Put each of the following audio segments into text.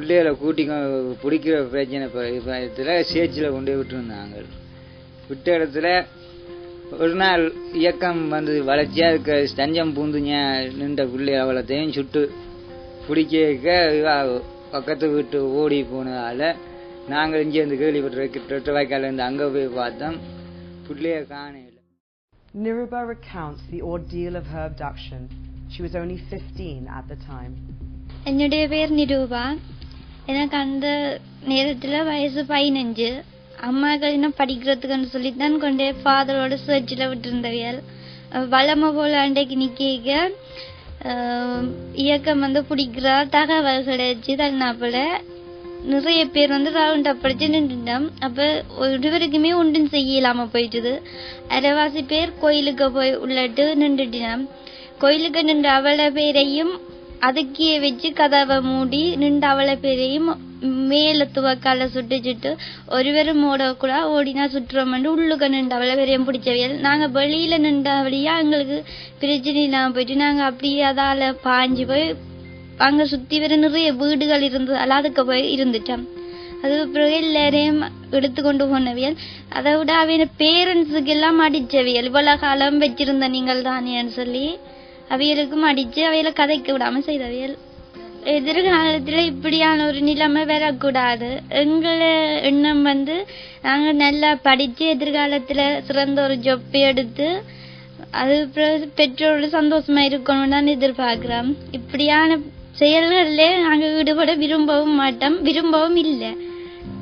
பிள்ளைகளை கூட்டி பிடிக்கிற பிரச்சனை பயத்தில் சேச்சில் கொண்டு விட்டுருந்தாங்க விட்ட இடத்துல ஒரு நாள் இயக்கம் வந்து வளர்ச்சி அதுக்கு தஞ்சம் பூந்து ஞா- நின்ற பிள்ளை அவ்வளோத்தையும் சுட்டு பிடிக்க பக்கத்து வீட்டு ஓடி போனதால நாங்கள் இங்கேருந்து கேள்விப்பட்டு ரெட்டு வாய்க்காலேருந்து அங்கே போய் பார்த்தோம் பிள்ளைய காணையில் Niruba recounts the ordeal of her abduction. She was only 15 at the time. என்னுடைய பேர் நிரூபா எனக்கு அந்த நேரத்தில் வயசு பதினஞ்சு. அம்மாக்கள் இன்னும் படிக்கிறதுக்குன்னு சொல்லி தான் கொண்டே ஃபாதரோட சர்ச்சில் விட்டுருந்தவியல். வளமை போல அண்டைக்கு நிற்க இயக்கம் வந்து பிடிக்கிறா தகவல் கிடைச்சி தள்ளினாப்புல. நிறைய பேர் வந்து ரவுண்ட் படிச்சு நின்றுட்டோம். அப்போ ஒருவருக்குமே ஒன்றும் செய்யலாம போயிட்டுது. அரைவாசி பேர் கோயிலுக்கு போய் உள்ளட்டு நின்றுட்டினோம் கோயிலுக்கு நின்ற அவ்வளோ பேரையும் அதுக்கே வச்சு கதவை மூடி நின்ற அவளை பேரையும் மேல துவக்கால சுட்டுச்சுட்டு ஒருவரும் ஓட கூட ஓடினா சுற்றுறோம்னு உள்ளுக்க நின்று அவளை பேரையும் பிடிச்சவியல். நாங்க வெளியில நின்றபடியா எங்களுக்கு பிரச்சனை இல்லாம போயிட்டு நாங்க அப்படியே அதால பாஞ்சு போய் அங்க சுத்தி வர நிறைய வீடுகள் இருந்ததால அதுக்கு போய் இருந்துட்டோம். அது பிறகு எல்லாரையும் எடுத்து கொண்டு போனவியல். அதை விட அவன் பேரண்ட்ஸுக்கு எல்லாம் அடிச்சவியல். இவ்வளவு காலம் வச்சிருந்த நீங்கள் தானேன்னு சொல்லி அவியலுக்கும் அடிச்சு அவையில கதைக்க விடாம செய்தவியல் எதிர்காலத்துல இப்படியான ஒரு நிலைமை வரக்கூடாது. எங்களை எண்ணம் வந்து நாங்க நல்லா படிச்சு எதிர்காலத்துல சிறந்த ஒரு ஜொப்பை எடுத்து அது பெற்றோர்கள் பெற்றோரோட சந்தோஷமா இருக்கணும்னு தான் எதிர்பார்க்கிறோம். இப்படியான செயல்களிலே நாங்க ஈடுபட விரும்பவும் மாட்டோம். விரும்பவும் இல்லை.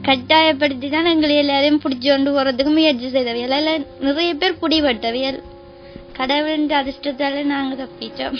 கட்டாயப்படுத்தி தான் எங்களை எல்லாரையும் பிடிச்சு கொண்டு போறதுக்கு முயற்சி செய்தவையல் அதில் நிறைய பேர் பிடிபட்டவியல் கடவுளின் அதிர்ஷ்டத்தால நாங்க தப்பிட்டோம்